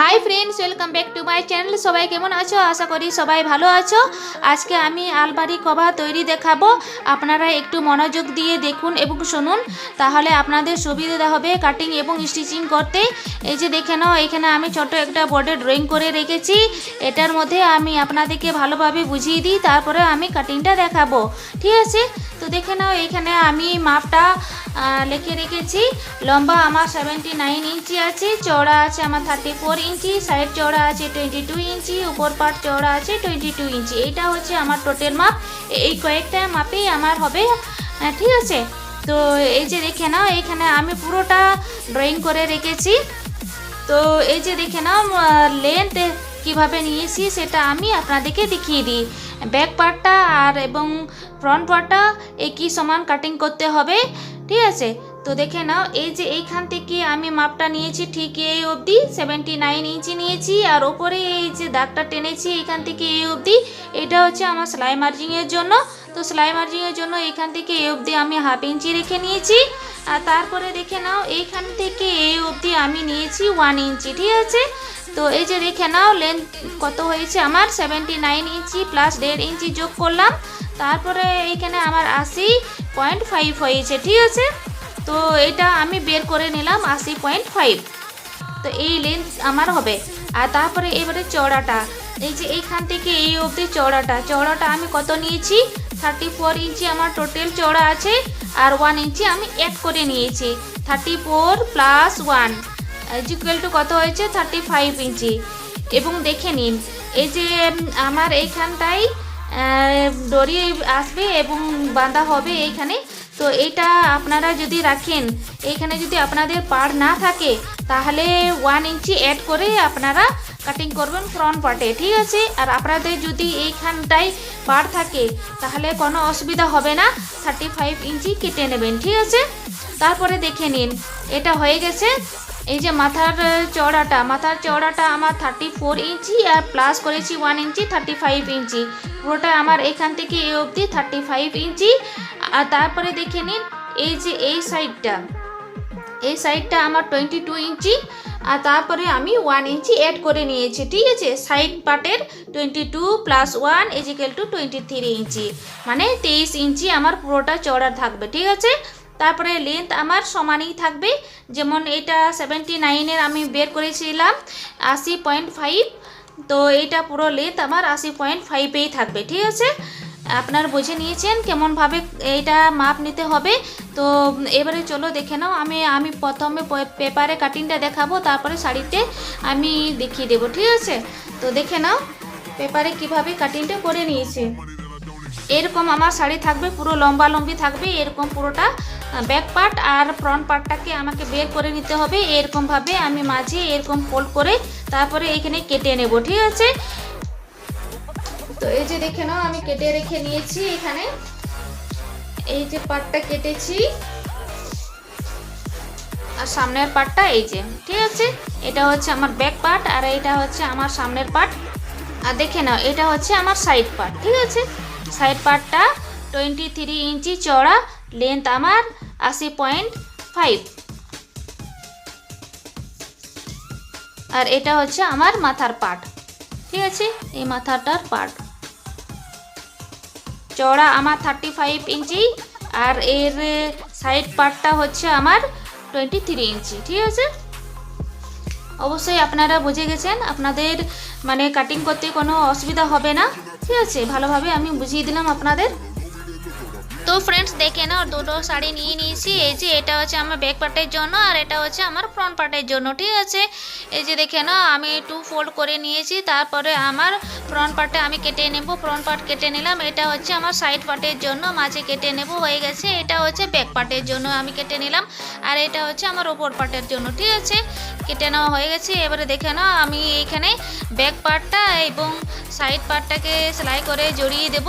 Hi friends welcome back to my channel সবাই কেমন আছো? আশা করি সবাই ভালো আছো। আজকে আমি আলমারি কভার তৈরি দেখাবো। আপনারা একটু মনোযোগ দিয়ে দেখুন এবং শুনুন। তাহলে আপনাদের সুবিধা হবে কাটিং এবং স্টিচিং করতে। এই যে দেখে নাও, এখানে আমি ছোট একটা বোর্ডে ড্রয়িং করে রেখেছি। এটার মধ্যে আমি আপনাদেরকে ভালোভাবে বুঝিয়ে দিই, তারপরে আমি কাটিংটা দেখাবো। ঠিক আছে? দেখে নাও, এখানে আমি মাপটা লিখে রেখেছি। লম্বা আমার সেভেন্টি নাইন ইঞ্চি আছে, চওড়া আছে আমার থার্টি ফোর ইঞ্চি সাইড চওড়া আছে টোয়েন্টি টু ইঞ্চি, উপর পাট চওড়া আছে টোয়েন্টি টু ইঞ্চি। এইটা হচ্ছে আমার টোটাল মাপ। এই কয়েকটা মাপেই আমার হবে ঠিক আছে? তো এই যে দেখে নাও, এখানে আমি পুরোটা ড্রয়িং করে রেখেছি। তো এই যে দেখে নাও লেন্থ কীভাবে নিয়েছি সেটা আমি আপনাদেরকে দেখিয়ে দিই। ব্যাক পার্টটা আর এবং ফ্রন্ট পার্টটা একই সমান কাটিং করতে হবে, ঠিক আছে? তো দেখে নাও, এই যে এইখান থেকে আমি মাপটা নিয়েছি ঠিক এই অবধি সেভেন্টি নাইন ইঞ্চি নিয়েছি আর ওপরে এই যে দাগটা টেনেছি এখান থেকে এই অবধি, এটা হচ্ছে আমার সেলাই মার্জিংয়ের জন্য। তো সেলাই মার্জিংয়ের জন্য এখান থেকে এই অবধি আমি হাফ ইঞ্চি রেখে নিয়েছি। আর তারপরে দেখে নাও, এইখান থেকে এই অবধি আমি নিয়েছি ওয়ান ইঞ্চি, ঠিক আছে? তো এই যে দেখে নাও লেন্থ কত হয়েছে আমার? সেভেন্টি নাইন ইঞ্চি প্লাস দেড় ইঞ্চি যোগ করলাম। তারপরে এইখানে আমার আশি পয়েন্ট ফাইভ হয়েছে, ঠিক আছে? তো এটা আমি বের করে নিলাম আশি পয়েন্ট ফাইভ তো এই লেন্থ আমার হবে। আর তারপরে এবারে চওড়াটা। এই যে এইখান থেকে এই অবধি চওড়াটা। চওড়াটা আমি কত নিয়েছি? থার্টি ফোর ইঞ্চি আমার টোটাল চওড়া আছে। আর ওয়ান ইঞ্চি আমি অ্যাড করে নিয়েছি। Thirty four plus one equal to কত হয়েছে? থার্টি ফাইভ ইঞ্চি এবং দেখে নিন, এই যে আমার এইখানটাই দড়ি আসবে এবং বাঁধা হবে এইখানে। তো এইটা আপনারা যদি রাখেন, এইখানে যদি আপনাদের পাড় না থাকে, তাহলে ওয়ান ইঞ্চি অ্যাড করে আপনারা কাটিং করবেন ফ্রন্ট পার্টে ঠিক আছে? আর আপনাদের যদি এইখানটায় পাড় থাকে, তাহলে কোনো অসুবিধা হবে না থার্টি ফাইভ ইঞ্চি কেটে নেবেন, ঠিক আছে? তারপরে দেখে নিন, এটা হয়ে গেছে। এই যে মাথার আহ, চওড়াটা মাথার চওড়াটা আমার থার্টি ফোর ইঞ্চি আর প্লাস করেছি one inch thirty five inch. পুরোটা আমার এখান থেকে এই অবধি থার্টি ফাইভ ইঞ্চি। আর তারপরে দেখে নিন এই যে এই সাইডটা এই সাইডটা আমার টোয়েন্টি টু ইঞ্চি। আর তারপরে আমি ওয়ান ইঞ্চি অ্যাড করে নিয়েছি ঠিক আছে? সাইড পার্টের twenty two plus one equal to twenty three inch. মানে তেইশ ইঞ্চি আমার পুরোটা চওড়া থাকবে ঠিক আছে? তারপরে লেন্থ আমার সমানই থাকবে। যেমন এটা সেভেন্টি নাইনের আমি বের করেছিলাম, আশি পয়েন্ট ফাইভ তো এটা পুরো লেন্থ আমার আশি পয়েন্ট ফাইভেই থাকবে, ঠিক আছে? আপনার বুঝে নিয়েছেন কেমনভাবে এইটা মাপ নিতে হবে। তো এবারে চলো দেখে নাও, আমি আমি প্রথমে পেপারে কাটিংটা দেখাবো, তারপরে শাড়িতে আমি দেখিয়ে দেবো, ঠিক আছে? তো দেখে নাও পেপারে কীভাবে কাটিংটা করে নিয়েছি। এরকম আমার শাড়ি থাকবে, পুরো লম্বা লম্বি থাকবে, এরকম পুরোটা ব্যাক পার্ট আর ফ্রন্ট পার্টটাকে আমাকে বের করে নিতে হবে। এরকমভাবে আমি মাঝে এরকম ফোল্ড করে তারপরে এখানে কেটে নেব, ঠিক আছে? তো এই যে দেখে নাও, আমি কেটে রেখে নিয়েছি এখানে। এই যে পার্টটা কেটেছি। আর সামনের পার্টটা এই যে, ঠিক আছে? এটা হচ্ছে আমার ব্যাক পার্ট আর এটা হচ্ছে আমার সামনের পার্ট আর দেখে নাও, এটা হচ্ছে আমার সাইড পার্ট ঠিক আছে? সাইড পার্টটা টোয়েন্টি থ্রি ইঞ্চি চড়া লেন্থ আমার আশি পয়েন্ট ফাইভ আর এটা হচ্ছে আমার মাথার পার্ট ঠিক আছে? এই মাথাটার পার্ট চওড়া আমার থার্টি ফাইভ ইঞ্চি আর এর সাইড পার্টটা হচ্ছে আমার টোয়েন্টি থ্রি ইঞ্চি ঠিক আছে? অবশ্যই আপনারা বুঝে গেছেন, আপনাদের মানে কাটিং করতে কোনো অসুবিধা হবে না। ঠিক আছে, ভালোভাবে আমি বুঝিয়ে দিলাম আপনাদের। তো ফ্রেন্ডস দেখে নাও, দুটো শাড়ি নিয়ে নিয়েছি। এই যে এটা হচ্ছে আমার ব্যাক পার্টের জন্য আর এটা হচ্ছে আমার ফ্রন্ট পার্টের জন্য, ঠিক আছে? এই যে দেখে নাও, আমি টু ফোল্ড করে নিয়েছি। তারপরে আমার ফ্রন্ট পার্টটা আমি কেটে নেব। ফ্রন্ট পার্ট কেটে নিলাম। এটা হচ্ছে আমার সাইড পার্টের জন্য, মাঝে কেটে নেব, হয়ে গেছে। এটা হচ্ছে ব্যাক পার্টের জন্য আমি কেটে নিলাম। আর এটা হচ্ছে আমার ওপর পার্টের জন্য, ঠিক আছে? কেটে নেওয়া হয়ে গেছে। এবারে দেখে নাও, আমি এইখানে ব্যাক পার্টটা এবং সাইড পার্টটাকে সেলাই করে জড়িয়ে দেব।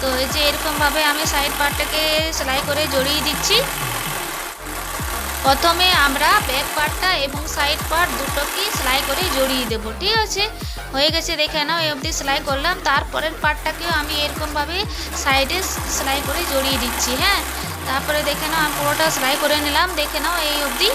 তো এই যে এরকমভাবে আমি সাইড পার্টটাকে সেলাই করে জড়িয়ে দিচ্ছি। প্রথমে আমরা ব্যাক পার্টটা এবং সাইড পার্ট দুটোকে সেলাই করে জড়িয়ে দেব, ঠিক আছে? হয়ে গেছে, দেখে নাও, এই অবধি সেলাই করলাম। তারপরের পার্টটাকেও আমি এরকমভাবে সাইডে সেলাই করে জড়িয়ে দিচ্ছি হ্যাঁ? তারপরে দেখে নাও, আমি পুরোটা সেলাই করে নিলাম। দেখে নাও, এই অবধি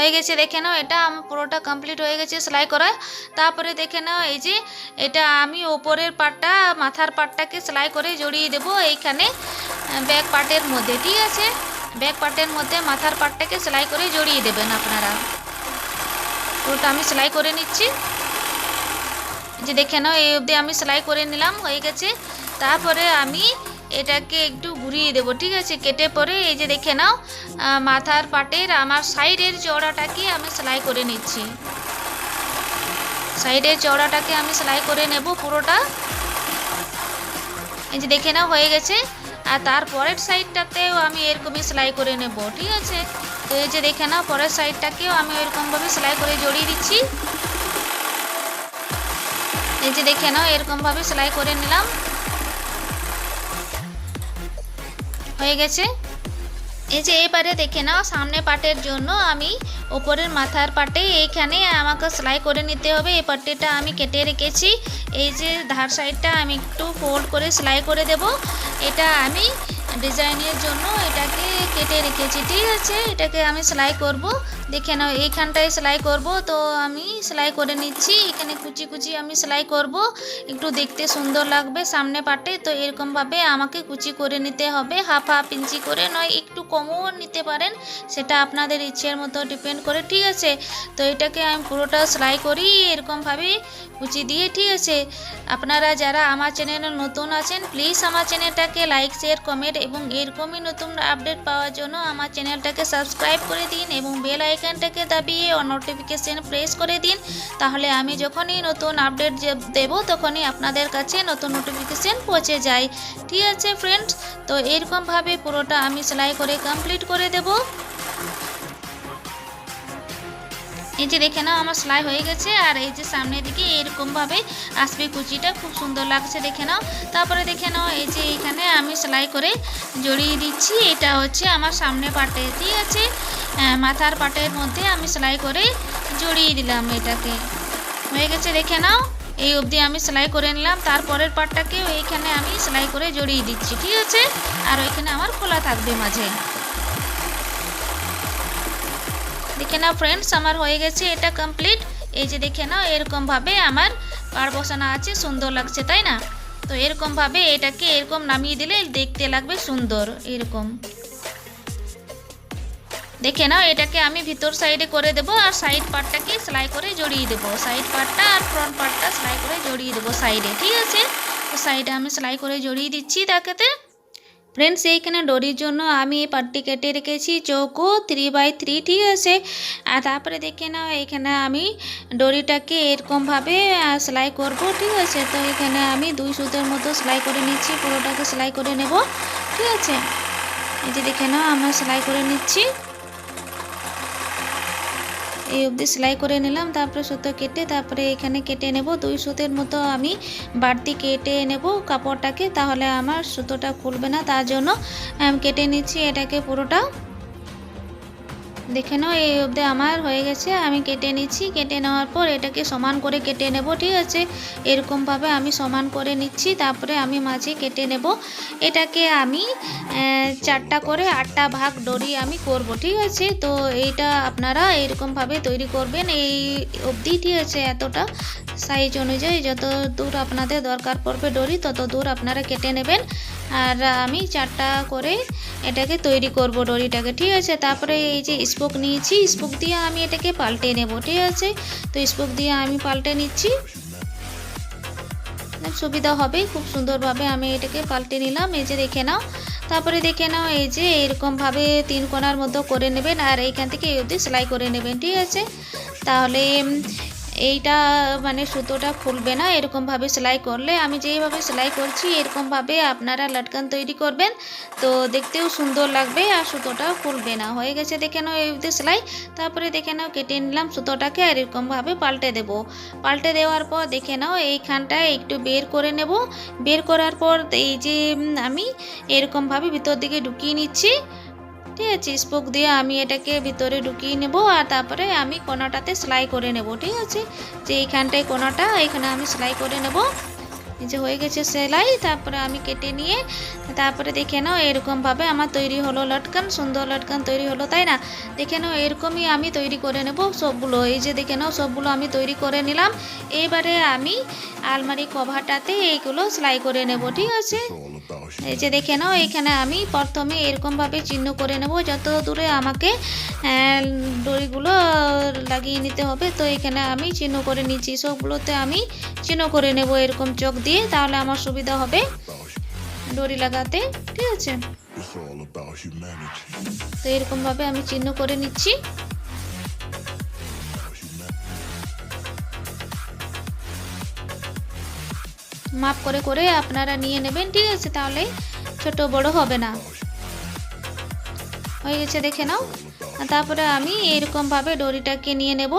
হয়ে গেছে, দেখে নাও, এটা আমার পুরোটা কমপ্লিট হয়ে গেছে, সেলাই করা। তারপরে দেখে নাও, এই যে, এটা আমি ওপরের পাটটা, মাথার পাটটাকে সেলাই করে জড়িয়ে দেবো এইখানে ব্যাক পার্টের মধ্যে, ঠিক আছে? ব্যাক পার্টের মধ্যে মাথার পাটটাকে সেলাই করে জড়িয়ে দেবেন আপনারা। পুরোটা আমি সেলাই করে নিচ্ছি। যে দেখে নাও, এই অবধি আমি সেলাই করে নিলাম, হয়ে গেছে। তারপরে আমি এটাকে একটু ঘুরিয়ে দেবো, ঠিক আছে? কেটে পরে এই যে দেখে নাও মাথার পাটের আমার সাইডের চওড়াটাকে আমি সেলাই করে নিচ্ছি। সাইডের চওড়াটাকে আমি সেলাই করে নেব পুরোটা। এই যে দেখে নাও, হয়ে গেছে। আর তার পরের সাইডটাতেও আমি এরকমই সেলাই করে নেব, ঠিক আছে? তো এই যে দেখে নাও, পরের সাইডটাকেও আমি এরকমভাবে সেলাই করে জড়িয়ে দিচ্ছি। এই যে দেখে নাও, এরকমভাবে সেলাই করে নিলাম। হয়ে গেছে। এই যে এবারে দেখে নাও, সামনে পাটের জন্য আমি ওপরের মাথার পাটে এইখানে আমাকে সেলাই করে নিতে হবে। এই পাটিটা আমি কেটে রেখেছি। এই যে ধার সাইডটা আমি একটু ফোল্ড করে সেলাই করে দেব। এটা আমি ডিজাইনের জন্য এটাকে কেটে রেখেছি। ঠিক আছে, এটাকে আমি সেলাই করব। দেখে নাও, এইখানটায় সেলাই করব। তো আমি সেলাই করে নিচ্ছি, এখানে কুচি কুচি আমি সেলাই করব। একটু দেখতে সুন্দর লাগবে সামনে পাটে, তো এরকমভাবে আমাকে কুচি করে নিতে হবে। হাফ হাফ ইঞ্চি করে নয়, একটু কমও নিতে পারেন, সেটা আপনাদের ইচ্ছের মতো ডিপেন্ড করে, ঠিক আছে? তো এটাকে আমি পুরোটা সেলাই করি, এরকমভাবে কুচি দিয়ে, ঠিক আছে? আপনারা যারা আমার চ্যানেলে নতুন আছেন, প্লিজ আমার চ্যানেলটাকে লাইক, শেয়ার, কমেন্ট এবং এরকমই নতুন আপডেট পাওয়ার জন্য আমার চ্যানেলটাকে সাবস্ক্রাইব করে দিন এবং বেল আইকনটাকে দাবিয়ে অন নোটিফিকেশান প্রেস করে দিন। তাহলে আমি যখনই নতুন আপডেট দেব, তখনই আপনাদের কাছে নতুন নোটিফিকেশান পৌঁছে যায়। ঠিক আছে ফ্রেন্ডস তো এরকমভাবে পুরোটা আমি সেলাই করে কমপ্লিট করে দেবো। এই যে দেখে নাও আমার সেলাই হয়ে গেছে, আর এই যে সামনের দিকে এরকমভাবে আসবে কুচিটা, খুব সুন্দর লাগছে দেখে নাও। তারপরে দেখে নাও এই যে এখানে আমি সেলাই করে জড়িয়ে দিচ্ছি, এটা হচ্ছে আমার সামনে পাটে ঠিক আছে? মাথার পাটের মধ্যে আমি সেলাই করে জড়িয়ে দিলাম এটাকে। হয়ে গেছে দেখে নাও, এই অবধি আমি সেলাই করে নিলাম, তারপরের পাটটাকেও এইখানে আমি সেলাই করে জড়িয়ে দিচ্ছি, ঠিক আছে? আর ওইখানে আমার খোলা থাকবে মাঝে। দেখে নাও ফ্রেন্ডস আমার হয়ে গেছে এটা কমপ্লিট এই যে দেখে নাও এরকমভাবে আমার পার বসানো আছে, সুন্দর লাগছে, তাই না? তো এরকমভাবে এটাকে এরকম নামিয়ে দিলে দেখতে লাগবে সুন্দর, এরকম। দেখে নাও, এটাকে আমি ভিতর সাইডে করে দেবো আর সাইড পার্টটাকে সেলাই করে জড়িয়ে দেবো। সাইড পার্টটা আর ফ্রন্ট পার্টটা সেলাই করে জড়িয়ে দেবো সাইডে ঠিক আছে? তো সাইডে আমি সেলাই করে জড়িয়ে দিচ্ছি তাকেতে ফ্রেন্ডস এইখানে ডরির জন্য আমি এই পাটটি কেটে রেখেছি? চৌকো থ্রি বাই থ্রি ঠিক আছে? আর তারপরে দেখে নাও, এখানে আমি ডরিটাকে এরকমভাবে সেলাই করব, ঠিক আছে? তো এখানে আমি দুই সুতোর মতো সেলাই করে নিচ্ছি, পুরোটাকে সেলাই করে নেব, ঠিক আছে? এই যে দেখে নাও, আমরা সেলাই করে নিচ্ছি। এই অবধি সেলাই করে নিলাম, তারপরে সুতো কেটে তারপরে এখানে কেটে নেব। দুই সুতের মতো আমি বাড়তি কেটে নেব কাপড়টাকে, তাহলে আমার সুতোটা খুলবে না, তার জন্য কেটে নিচ্ছি এটাকে পুরোটা। দেখে নাও, এই অবধি আমার হয়ে গেছে, আমি কেটে নিচ্ছি, কেটে নেওয়ার পর এটাকে সমান করে কেটে নেব, ঠিক আছে? এরকমভাবে আমি সমান করে নিচ্ছি, তারপরে আমি মাঝে কেটে নেব। এটাকে আমি চারটা করে আটটা ভাগ ডরি আমি করব, ঠিক আছে? তো এইটা আপনারা এরকমভাবে তৈরি করবেন, এই অবধি, ঠিক আছে? এতটা সাইজ অনুযায়ী যত দূর আপনাদের দরকার পড়বে ডরি তত দূর আপনারা কেটে নেবেন। আর আমি চারটা করে এটাকে তৈরি করব ডরিটাকে ঠিক আছে? তারপরে এই যে স্পোক নিয়েছি, স্পোক দিয়ে আমি এটাকে পাল্টে নেব, ঠিক আছে? তো স্পোক দিয়ে আমি পাল্টে নিচ্ছি। সুবিধা হবে খুব সুন্দরভাবে আমি এটাকে পাল্টে নিলাম, এই যে দেখে নাও। তারপরে দেখে নাও, এই যে এরকমভাবে তিন কোনার মতো করে নেবেন, আর এইখান থেকে এই অবধি সেলাই করে নেবেন, ঠিক আছে? তাহলে এইটা মানে সুতোটা খুলবে না এরকমভাবে সেলাই করলে। আমি যেইভাবে সেলাই করছি এরকমভাবে আপনারা লটকান তৈরি করবেন। তো দেখতেও সুন্দর লাগবে আর সুতোটা খুলবে না। হয়ে গেছে, দেখে নাও এই সেলাই। তারপরে দেখে নাও, কেটে নিলাম সুতোটাকে আর এরকমভাবে পাল্টে দেব। পাল্টে দেওয়ার পর দেখে নাও এইখানটায় একটু বের করে নেব। বের করার পর এই যে আমি এরকমভাবে ভিতর দিকে ঢুকিয়ে নিচ্ছি। ঠিক আছে স্পোক দিয়ে আমি এটাকে ভিতরে ঢুকিয়ে নেব আর তারপরে আমি কোনাটাতে সেলাই করে নেব, ঠিক আছে? যে এইখানটায় কোনাটা, এখানে আমি সেলাই করে নেব। এই যে হয়ে গেছে সেলাই, তারপরে আমি কেটে নিয়ে, তারপরে দেখে নাও এরকমভাবে আমার তৈরি হলো লটকান, সুন্দর লটকান তৈরি হলো, তাই না? দেখে নাও এরকমই আমি তৈরি করে নেব সবগুলো। এই যে দেখে নাও সবগুলো আমি তৈরি করে নিলাম। এবারে আমি আলমারি কভারটাতে এইগুলো সেলাই করে নেব, ঠিক আছে? এই যে দেখে নাও এখানে আমি প্রথমে এরকমভাবে চিহ্ন করে নেব যত দূরে আমাকে দড়িগুলো লাগিয়ে নিতে হবে তো এখানে আমি চিহ্ন করে নিচ্ছি। সবগুলোতে আমি চিহ্ন করে নেব এরকম চোখ দিয়ে তাহলে আমার সুবিধা হবে দড়ি লাগাতে ঠিক আছে. তো এরকমভাবে আমি চিহ্ন করে নিচ্ছি। মাপ করে করে আপনারা নিয়ে নেবেন, ঠিক আছে? তাহলে ছোট বড় হবে না। হয়ে গেছে, দেখে নাও। তারপরে আমি এরকমভাবে ডরিটাকে নিয়ে নেব।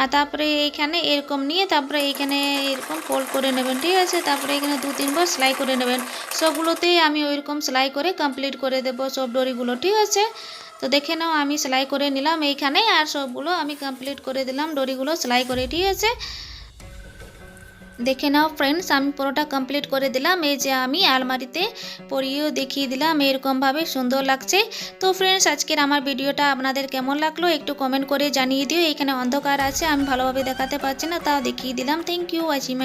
আর তারপরে এইখানে এরকম নিয়ে তারপরে এইখানে এরকম ফোল্ড করে নেবেন, ঠিক আছে? তারপরে এখানে দু, তিনবার সেলাই করে নেবেন। সবগুলোতেই আমি ওইরকম সেলাই করে কমপ্লিট করে দেব সব ডরিগুলো ঠিক আছে? তো দেখে নাও, আমি সেলাই করে নিলাম এইখানে। আর সবগুলো আমি কমপ্লিট করে দিলাম ডরিগুলো সেলাই করে, ঠিক আছে? দেখে নাও ফ্রেন্ডস আমি পুরোটা কমপ্লিট করে দিলাম। এই যে আমি আলমারিতে পরিয়েও দেখিয়ে দিলাম, এরকমভাবে সুন্দর লাগছে। তো ফ্রেন্ডস আজকের আমার ভিডিওটা আপনাদের কেমন লাগল একটু কমেন্ট করে জানিয়ে দিও। এখানে অন্ধকার আছে, আমি ভালোভাবে দেখাতে পারছি না, তাও দেখিয়ে দিলাম। Thank you watching